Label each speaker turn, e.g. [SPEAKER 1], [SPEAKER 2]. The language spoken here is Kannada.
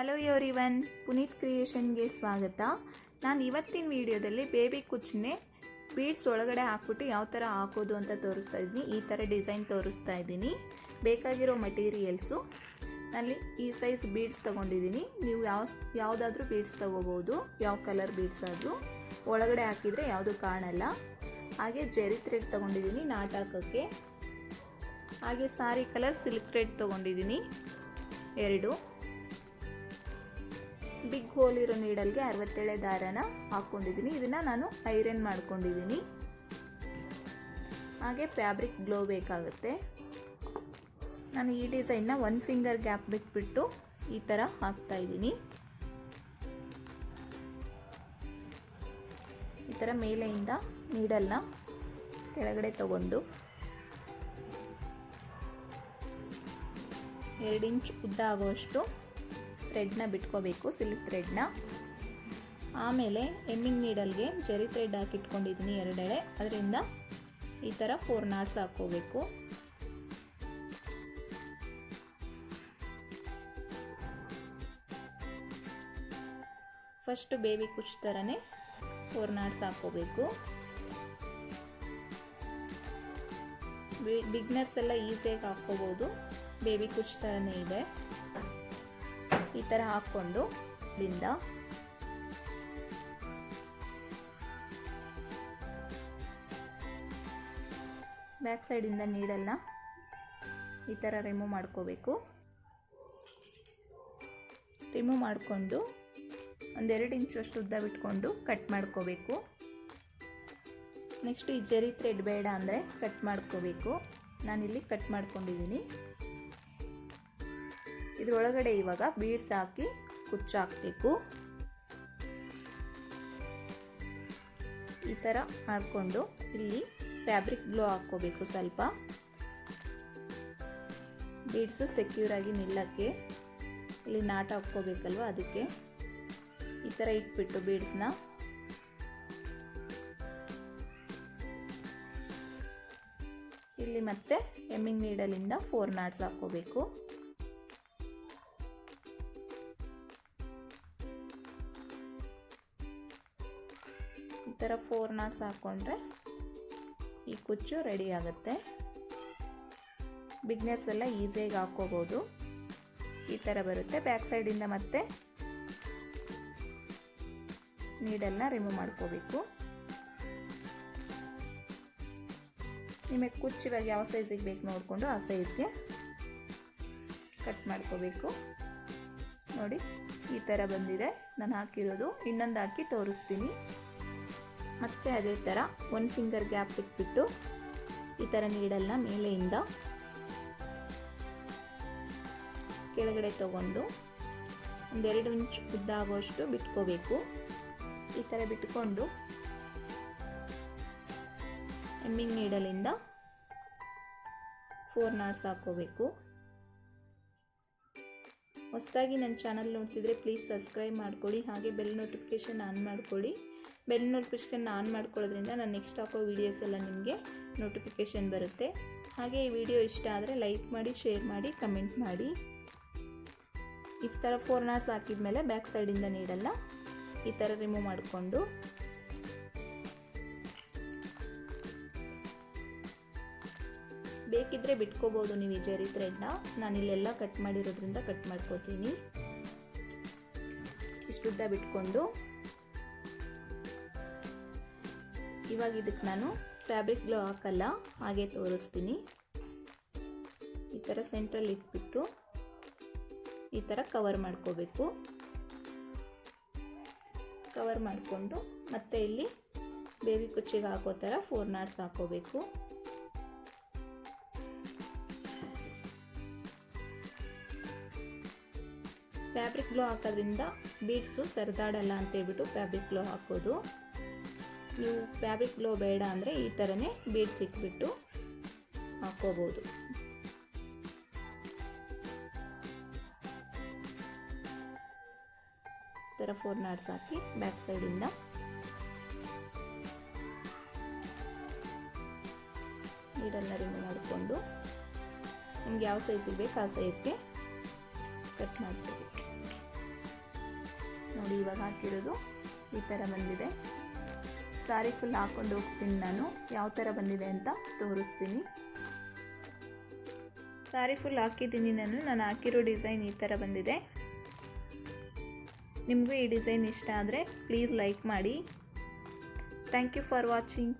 [SPEAKER 1] ಹಲೋ ಎವ್ರಿವನ್ ಪುನೀತ್ ಕ್ರಿಯೇಷನ್ಗೆ ಸ್ವಾಗತ. ನಾನು ಇವತ್ತಿನ ವಿಡಿಯೋದಲ್ಲಿ ಬೇಬಿ ಕುಚ್ಚನ್ನೇ ಬೀಡ್ಸ್ ಒಳಗಡೆ ಹಾಕ್ಬಿಟ್ಟು ಯಾವ ಥರ ಹಾಕೋದು ಅಂತ ತೋರಿಸ್ತಾ ಇದ್ದೀನಿ. ಈ ಥರ ಡಿಸೈನ್ ತೋರಿಸ್ತಾ ಇದ್ದೀನಿ. ಬೇಕಾಗಿರೋ ಮಟೀರಿಯಲ್ಸು ನಲ್ಲಿ ಈ ಸೈಜ್ ಬೀಡ್ಸ್ ತೊಗೊಂಡಿದ್ದೀನಿ. ನೀವು ಯಾವ ಯಾವುದಾದ್ರೂ ಬೀಡ್ಸ್ ತೊಗೋಬೋದು. ಯಾವ ಕಲರ್ ಬೀಡ್ಸ್ ಆದರೂ. ಒಳಗಡೆ ಹಾಕಿದರೆ ಯಾವುದು ಕಾಣಲ್ಲ. ಹಾಗೆ ಜೆರಿ ಥ್ರೆಡ್ ತೊಗೊಂಡಿದ್ದೀನಿ ನಾಟ್ ಹಾಕೋಕ್ಕೆ. ಹಾಗೆ ಸಾರಿ ಕಲರ್ ಸಿಲ್ಕ್ ಥ್ರೆಡ್ ತೊಗೊಂಡಿದ್ದೀನಿ. ಎರಡು. ಬಿಗ್ ಹೋಲ್ ಇರೋ ನೀಡಲ್ಗೆ ಅರವತ್ತೇಳೆ ದಾರನ ಹಾಕ್ಕೊಂಡಿದ್ದೀನಿ. ಇದನ್ನು ನಾನು ಐರನ್ ಮಾಡ್ಕೊಂಡಿದ್ದೀನಿ. ಹಾಗೆ ಫ್ಯಾಬ್ರಿಕ್ ಗ್ಲೋ ಬೇಕಾಗುತ್ತೆ. ನಾನು ಈ ಡಿಸೈನ್ನ ಒನ್ ಫಿಂಗರ್ ಗ್ಯಾಪ್ ಬಿಟ್ಬಿಟ್ಟು ಈ ಥರ ಹಾಕ್ತಾ ಇದ್ದೀನಿ. ಈ ಥರ ಮೇಲೆಯಿಂದ ನೀಡಲ್ನ ಕೆಳಗಡೆ ತಗೊಂಡು ಎರಡು ಇಂಚ್ ಉದ್ದ ಆಗುವಷ್ಟು ಥ್ರೆಡ್ನ ಬಿಟ್ಕೋಬೇಕು ಸಿಲ್ಕ್ ಥ್ರೆಡ್ನ ಆಮೇಲೆ ಎಮ್ಮಿಂಗ್ ನೀಡಲ್ಗೆ ಜರಿ ಥ್ರೆಡ್ ಹಾಕಿಟ್ಕೊಂಡಿದ್ದೀನಿ ಎರಡೆಳೆ. ಅದರಿಂದ ಈ ಥರ ಫೋರ್ ನಾಟ್ಸ್ ಹಾಕ್ಕೋಬೇಕು. ಫಸ್ಟ್ ಬೇಬಿ ಕುಚ್ ಥರನೇ ಫೋರ್ ನಾಟ್ಸ್ ಹಾಕ್ಕೋಬೇಕು. ಬಿಗ್ನರ್ಸ್ ಎಲ್ಲ ಈಸಿಯಾಗಿ ಹಾಕ್ಕೋಬೋದು. ಬೇಬಿ ಕುಚ್ ಥರನೇ ಇದೆ. ಈ ಥರ ಹಾಕ್ಕೊಂಡು ದಿಂದ ಬ್ಯಾಕ್ ಸೈಡಿಂದ ನೀಡಲ್ಲ ಈ ಥರ ರಿಮೂವ್ ಮಾಡ್ಕೋಬೇಕು. ರಿಮೂವ್ ಮಾಡಿಕೊಂಡು ಒಂದೆರಡು ಇಂಚಷ್ಟು ಉದ್ದ ಬಿಟ್ಕೊಂಡು ಕಟ್ ಮಾಡ್ಕೋಬೇಕು. ನೆಕ್ಸ್ಟ್ ಈ ಜರಿ ಥ್ರೆಡ್ ಬೇಡ ಅಂದರೆ ಕಟ್ ಮಾಡ್ಕೋಬೇಕು. ನಾನಿಲ್ಲಿ ಕಟ್ ಮಾಡ್ಕೊಂಡಿದ್ದೀನಿ. ಇದರೊಳಗಡೆ ಇವಾಗ ಬೀಡ್ಸ್ ಹಾಕಿ ಕುಚ್ಚು ಹಾಕಬೇಕು ಈ ಥರ ಮಾಡಿಕೊಂಡು ಇಲ್ಲಿ ಫ್ಯಾಬ್ರಿಕ್ ಗ್ಲೋ ಹಾಕ್ಕೋಬೇಕು ಸ್ವಲ್ಪ. ಬೀಡ್ಸು ಸೆಕ್ಯೂರ್ ಆಗಿ ನಿಲ್ಲಕ್ಕೆ ಇಲ್ಲಿ ನಾಟ ಹಾಕ್ಕೋಬೇಕಲ್ವ ಅದಕ್ಕೆ. ಈ ಥರ ಇಟ್ಬಿಟ್ಟು ಬೀಡ್ಸ್ನ ಇಲ್ಲಿ ಮತ್ತೆ ಎಮ್ಮಿಂಗ್ ನೀಡಲಿಂದ ಫೋರ್ ನಾಟ್ಸ್ ಹಾಕ್ಕೋಬೇಕು. ಥರ ಫೋರ್ ನಾಟ್ಸ್ ಹಾಕ್ಕೊಂಡ್ರೆ ಈ ಕುಚ್ಚು ರೆಡಿ ಆಗುತ್ತೆ. ಬಿಗ್ನರ್ಸ್ ಎಲ್ಲ ಈಸಿಯಾಗಿ ಹಾಕ್ಕೋಬೋದು. ಈ ಥರ ಬರುತ್ತೆ. ಬ್ಯಾಕ್ ಸೈಡಿಂದ ಮತ್ತೆ ನೀಡೆಲ್ಲ ರಿಮೂವ್ ಮಾಡ್ಕೋಬೇಕು. ನಿಮಗೆ ಕುಚ್ಚು ಇವಾಗ ಯಾವ ಸೈಜಿಗೆ ಬೇಕು ನೋಡಿಕೊಂಡು ಆ ಸೈಜ್ಗೆ ಕಟ್ ಮಾಡ್ಕೋಬೇಕು. ನೋಡಿ, ಈ ಥರ ಬಂದಿದೆ. ನಾನು ಹಾಕಿರೋದು. ಇನ್ನೊಂದು ಹಾಕಿ ತೋರಿಸ್ತೀನಿ. ಮತ್ತೆ ಅದೇ ಥರ ಒನ್ ಫಿಂಗರ್ ಗ್ಯಾಪ್ ಇಟ್ಬಿಟ್ಟು ಈ ಥರ ನೀಡಲ್ನ ಮೇಲೆಯಿಂದ ಕೆಳಗಡೆ ತಗೊಂಡು ಒಂದೆರಡು ಇಂಚ್ ಉದ್ದಾಗುವಷ್ಟು ಬಿಟ್ಕೋಬೇಕು. ಈ ಥರ ಬಿಟ್ಕೊಂಡು ಎಮ್ಮಿಂಗ್ ನೀಡಲಿಂದ ಫೋರ್ ನಾಟ್ಸ್ ಹಾಕ್ಕೋಬೇಕು. ಹೊಸದಾಗಿ ನನ್ನ ಚಾನಲ್ ನೋಡ್ತಿದ್ರೆ ಪ್ಲೀಸ್ ಸಬ್ಸ್ಕ್ರೈಬ್ ಮಾಡ್ಕೊಳ್ಳಿ, ಹಾಗೆ ಬೆಲ್ ನೋಟಿಫಿಕೇಶನ್ ಆನ್ ಮಾಡ್ಕೊಳ್ಳಿ. ಬೆಲ್ ನೋಟಿಫಿಕೇಷನ್ ಆನ್ ಮಾಡ್ಕೊಳ್ಳೋದ್ರಿಂದ ನಾನು ನೆಕ್ಸ್ಟ್ ಹಾಕೋ ವೀಡಿಯೋಸ್ ಎಲ್ಲ ನಿಮಗೆ ನೋಟಿಫಿಕೇಷನ್ ಬರುತ್ತೆ. ಹಾಗೆ ಈ ವಿಡಿಯೋ ಇಷ್ಟ ಆದರೆ ಲೈಕ್ ಮಾಡಿ ಶೇರ್ ಮಾಡಿ ಕಮೆಂಟ್ ಮಾಡಿ. ಈ ಥರ ಫೋರ್ ನಾಟ್ಸ್ ಹಾಕಿದ್ಮೇಲೆ ಬ್ಯಾಕ್ ಸೈಡಿಂದ ನೀಡಲ್ಲ. ಈ ಥರ ರಿಮೂವ್ ಮಾಡಿಕೊಂಡು. ಬೇಕಿದ್ರೆ ಬಿಟ್ಕೋಬೋದು ನೀವು ಈ ಜರಿ ಥ್ರೆಡ್ನ ನಾನಿಲ್ಲೆಲ್ಲ ಕಟ್ ಮಾಡಿರೋದ್ರಿಂದ ಕಟ್ ಮಾಡ್ಕೋತೀನಿ. ಇಷ್ಟುದ್ದ ಬಿಟ್ಕೊಂಡು. ಇವಾಗ ಇದಕ್ಕೆ ನಾನು ಫ್ಯಾಬ್ರಿಕ್ ಗ್ಲೋ ಹಾಕಲ್ಲ, ಹಾಗೆ ತೋರಿಸ್ತೀನಿ. ಈ ಥರ ಸೆಂಟ್ರಲ್ಲಿ ಇಟ್ಬಿಟ್ಟು ಈ ಥರ ಕವರ್ ಮಾಡ್ಕೋಬೇಕು. ಕವರ್ ಮಾಡಿಕೊಂಡು ಮತ್ತೆ ಇಲ್ಲಿ ಬೇಬಿ ಕುಚ್ಚಿಗೆ ಹಾಕೋ ಥರ ಫೋರ್ ನಾರ್ಸ್ ಹಾಕೋಬೇಕು. ಫ್ಯಾಬ್ರಿಕ್ ಗ್ಲೋ ಹಾಕೋದ್ರಿಂದ ಬೀಡ್ಸು ಸರಿದಾಡಲ್ಲ ಅಂತೇಳ್ಬಿಟ್ಟು ಫ್ಯಾಬ್ರಿಕ್ ಗ್ಲೋ ಹಾಕೋದು. ನೀವು ಫ್ಯಾಬ್ರಿಕ್ ಗ್ಲೋ ಬೇಡ ಅಂದರೆ ಈ ಥರನೇ ಬೀಡ್ಸ್ ಇಟ್ಬಿಟ್ಟು ಹಾಕ್ಕೋಬೋದು ಥರ ಫೋರ್ ನಾಟ್ಸ್ ಹಾಕಿ ಬ್ಯಾಕ್ ಸೈಡಿಂದ ನೀಡನ್ನು ರಿಮೂವ್ ಮಾಡಿಕೊಂಡು ನಿಮ್ಗೆ ಯಾವ ಸೈಜಿಗೆ ಬೇಕು ಆ ಸೈಜ್ಗೆ ಕಟ್ ಮಾಡ್ತೀವಿ ನೋಡಿ ಇವಾಗ ಹಾಕಿರೋದು ಈ ಥರ ಬಂದಿದೆ. ಸಾರಿ ಫುಲ್ ಹಾಕ್ಕೊಂಡು ಹೋಗ್ತೀನಿ ನಾನು. ಯಾವ ಥರ ಬಂದಿದೆ ಅಂತ ತೋರಿಸ್ತೀನಿ. ಸಾರಿ ಫುಲ್ ಹಾಕಿದ್ದೀನಿ ನಾನು. ನಾನು ಹಾಕಿರೋ ಡಿಸೈನ್ ಈ ಥರ ಬಂದಿದೆ. ನಿಮಗೂ ಈ ಡಿಸೈನ್ ಇಷ್ಟ ಆದರೆ ಪ್ಲೀಸ್ ಲೈಕ್ ಮಾಡಿ. Thank you for watching.